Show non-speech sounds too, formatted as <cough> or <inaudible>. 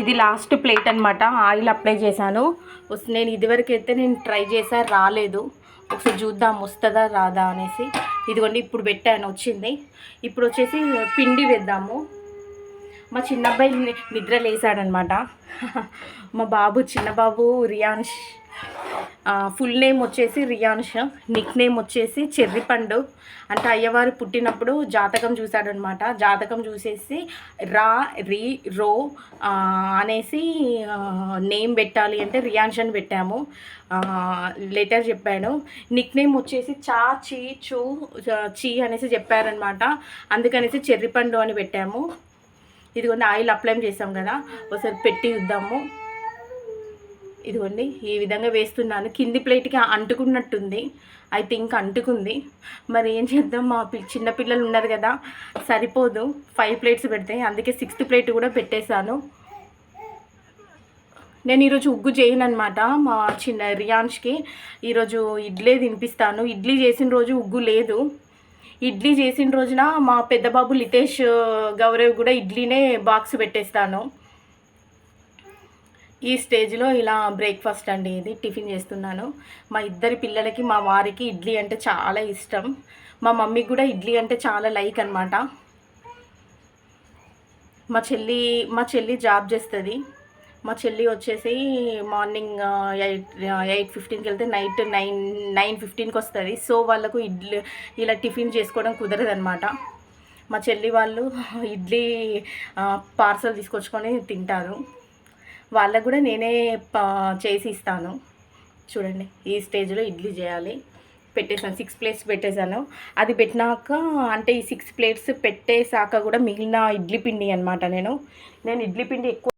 ఇది last plate అనమాట oil apply చేశాను. వస్- నేను ఇదివరకు అయితే నేను ట్రై చేశా రాలేదు. ఒకసారి చూద్దాం వస్తుందా రాదా అనేసి. ఇదిగోండి ఇప్పుడు పెట్టాను వచ్చింది. ఇప్పుడు వచ్చేసి పిండి వేద్దాము. మా చిన్నబ్బాయి నిద్ర లేసాడనమాట <laughs> మా బాబు చిన్న బాబు రియాన్ష్ ఫుల్ నేమ్ వచ్చేసి రియాన్ష్. నిక్ నేమ్ వచ్చేసి చెర్రిపండు. అంటే అయ్యవారు పుట్టినప్పుడు జాతకం చూశాడనమాట జాతకం చూసేసి రా రీ రో అనేసి నేమ్ పెట్టాలి అంటే రియాక్షన్ పెట్టాము. లెటర్ చెప్పాను. నిక్ నేమ్ వచ్చేసి చా చీ చూ చీ అనేసి చెప్పారనమాట అందుకనేసి చెర్రీ పండు అని పెట్టాము. ఇదిగోండి ఆయిల్ అప్లై చేసాం కదా ఒకసారి పెట్టి ఇద్దాము. ఇదిగోండి ఈ విధంగా వేస్తున్నాను. కింది ప్లేట్కి అంటుకున్నట్టుంది. ఐ థింక్ అంటుకుంది. మరి ఏం చేద్దాం? మా పి చిన్నపిల్లలు ఉన్నారు కదా సరిపోదు. ఫైవ్ ప్లేట్స్ పెడితే అందుకే సిక్స్త్ ప్లేట్ కూడా పెట్టేశాను. నేను ఈరోజు ఉగ్గు చేయను అనమాట మా చిన్న రియాన్ష్కి. ఈరోజు ఇడ్లీ తినిపిస్తాను. ఇడ్లీ చేసిన రోజు ఉగ్గు లేదు. ఇడ్లీ చేసిన రోజున మా పెద్దబాబు లితేష్ గౌరవ్ కూడా ఇడ్లీనే బాక్స్ పెట్టేస్తాను. ఈ స్టేజ్లో ఇలా బ్రేక్ఫాస్ట్ అండి ఇది. టిఫిన్ చేస్తున్నాను. మా ఇద్దరి పిల్లలకి మా వారికి ఇడ్లీ అంటే చాలా ఇష్టం. మా మమ్మీకి కూడా ఇడ్లీ అంటే చాలా లైక్ అనమాట మా చెల్లి మా చెల్లి జాబ్ చేస్తుంది. మా చెల్లి వచ్చేసి మార్నింగ్ ఎయిట్ ఎయిట్ ఫిఫ్టీన్కి వెళ్తే నైట్ నైన్ నైన్ ఫిఫ్టీన్కి వస్తుంది. సో వాళ్ళకు ఇడ్లీ ఇలా టిఫిన్ చేసుకోవడం కుదరదనమాట మా చెల్లి వాళ్ళు ఇడ్లీ పార్సల్ తీసుకొచ్చుకొని తింటారు. వాళ్ళకు కూడా నేనే చేసి ఇస్తాను. చూడండి ఈ స్టేజ్లో ఇడ్లీ చేయాలి. పెట్టేసాను సిక్స్ ప్లేట్స్ పెట్టేశాను. అది పెట్టినాక అంటే ఈ సిక్స్ ప్లేట్స్ పెట్టేశాక కూడా మిగిలిన ఇడ్లీ పిండి అనమాట నేను. నేను ఇడ్లీ పిండి ఎక్కువ